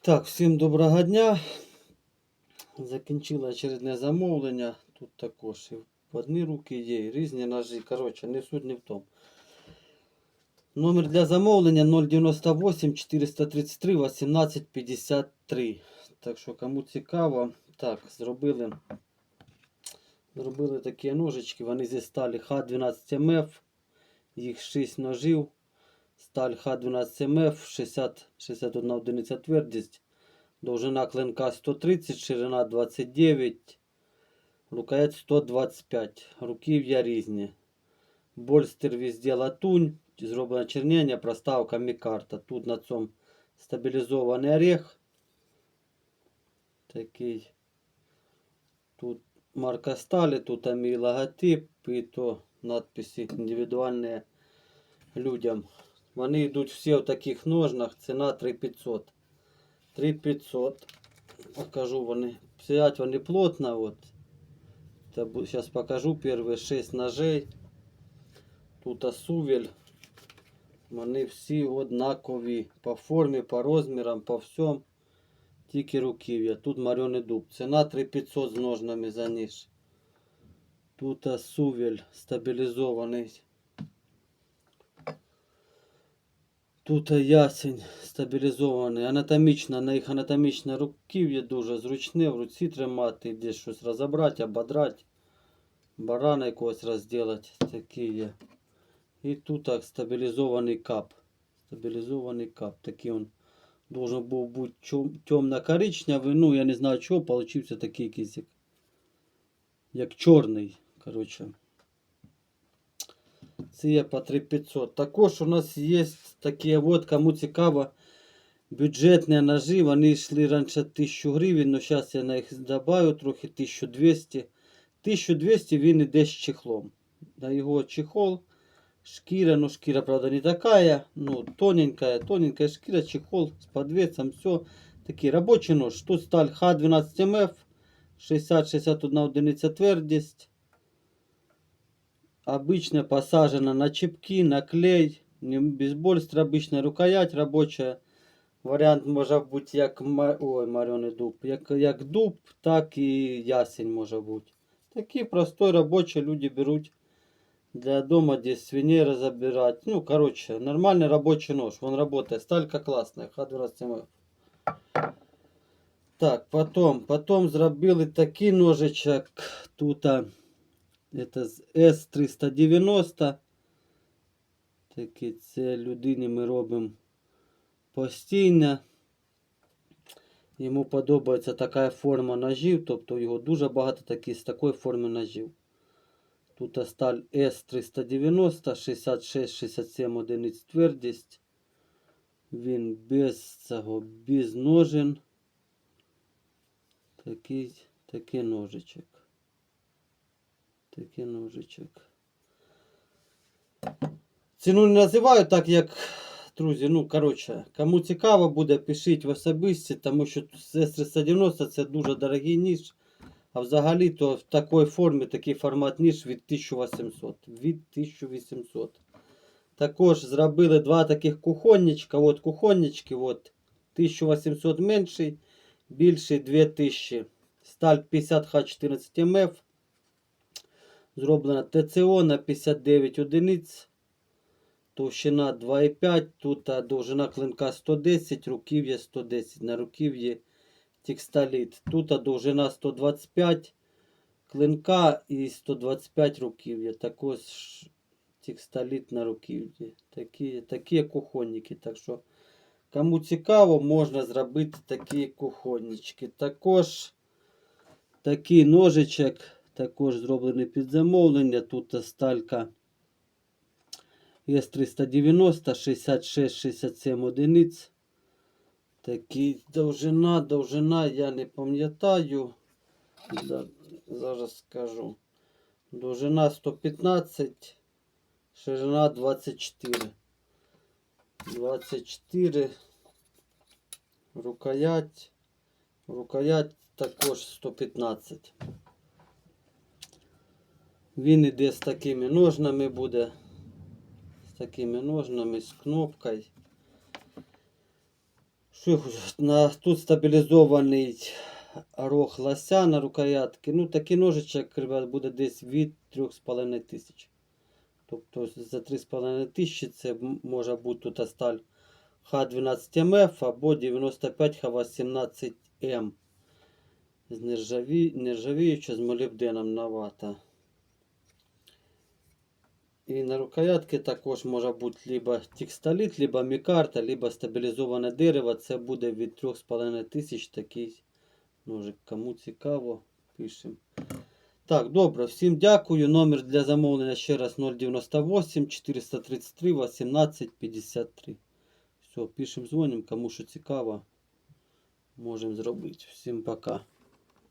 Так, всім доброго дня. Закінчила очередне замовлення. Тут також і в одні руки є, і різні ножі. Коротше, не суть не в тому. Номер для замовлення 098 433 1853. Так що, кому цікаво, так, зробили. Зробили такі ножички, вони зі сталі Х12МФ, їх 6 ножів. Сталь Х12МФ, 60, 61 одиниця твердість. Довжина клинка 130, ширина 29, рукоять 125. Руків'я різні. Больстер везде латунь, зроблено чернення, проставка мікарта. Тут на цьому стабілізований орех. Такий. Тут марка сталі, тут мій логотип і то надписи індивідуальні людям. Вони йдуть всі в таких ножнах, ціна 3500. 3500. Покажу вони. Сидять вони плотно. От. Зараз покажу перші 6 ножей. Тут сувель. Вони всі однакові. По формі, по розмірам, по всьому. Тільки руків'я. Тут марьоний дуб. Ціна 3500 з ножнами за ніж. Тут сувель стабілізований. Тут ясень стабілізований. Анатомічна, на їх анатомічне руків'я дуже зручне, в руці тримати, десь щось розібрати, ободрати, барана якогось розділити. Такі є. І тут так стабілізований кап. Стабілізований кап. Такий він должен був бути темно-коричневий. Ну, я не знаю чого, получився такий якийсь як, як чорний. Коротше. Це по 3500. Також у нас є такі, от, кому цікаво, бюджетні ножі. Вони йшли раніше 1000 гривень, але зараз я на їх додаю трохи 1200. 1200 він іде з чехлом. На його чехол, шкіра, ну шкіра, правда, не така, ну тоненькая, тоненькая шкіра, чехол з подвесом, все. Такий робочий нож. Тут сталь Х12МФ, 60-61 одиниця твердість. Обычно посажена на чепки, на клей, не без больстра, обычная рукоять рабочая. Варіант може бути як ой, марьоний дуб, як, як дуб, так і ясень може бути. Такий простой робочий люди беруть для дома, де свиней розбирати. Ну, короче, нормальний робочий нож. Он работает. Сталька классная, Х12МФ. Так, потом, потом зробили такий ножичок. Тут а, это з С390. Такі це людині ми робимо постійно. Йому подобається така форма ножів, тобто його дуже багато такі з такої форми ножів. Тут сталь С390, 66-67 одиниць твердість. Він без цього, без ножен. Такий, такий ножичок. Такий ножичок. Ціну не називаю так, як, друзі, ну, коротше, кому цікаво буде, пишіть в особисті, тому що С390 це дуже дорогий ніж. А взагалі то в такій формі, такий формат ніж від 1800. Від 1800. Також зробили два таких кухонничка. От кухоннички, от 1800 менший, більший 2000. Сталь 50Х14 МФ. Зроблена ТЦО на 59 одиниць. Товщина 2,5. Тут довжина клинка 110, руків'я 110. На руків'ї текстоліт. Тут довжина 125 клинка і 125 руків'я. Також текстоліт на руків'ї. Такі, такі кухонники. Так що, кому цікаво, можна зробити такі кухоннички. Також такий ножичок. Також зроблений під замовлення. Тут сталька С390, 66-67 одиниць. Такий довжина, довжина, я не пам'ятаю. Зараз скажу. Довжина 115, ширина 24. 24. Рукоять. Рукоять також 115. Він іде з такими ножнами буде. З такими ножнами, з кнопкою. На, тут стабілізований рог лося на рукоятки. Ну, такий ножичок, ребят, буде десь від 3,5 тисяч. Тобто за 3,5 тисячі це може бути тут сталь Х12МФ або 95 Х18М. З нержаві... нержавіюча з молібденом навата. І на рукоятки також може бути либо текстоліт, либо мікарта, либо стабілізоване дерево. Це буде від 3,5 тисяч такий ножик. Кому цікаво, пишемо. Так, добре, всім дякую. Номер для замовлення ще раз 098 433 18 53. Все, пишемо, дзвонимо, кому що цікаво. Можемо зробити. Всім пока.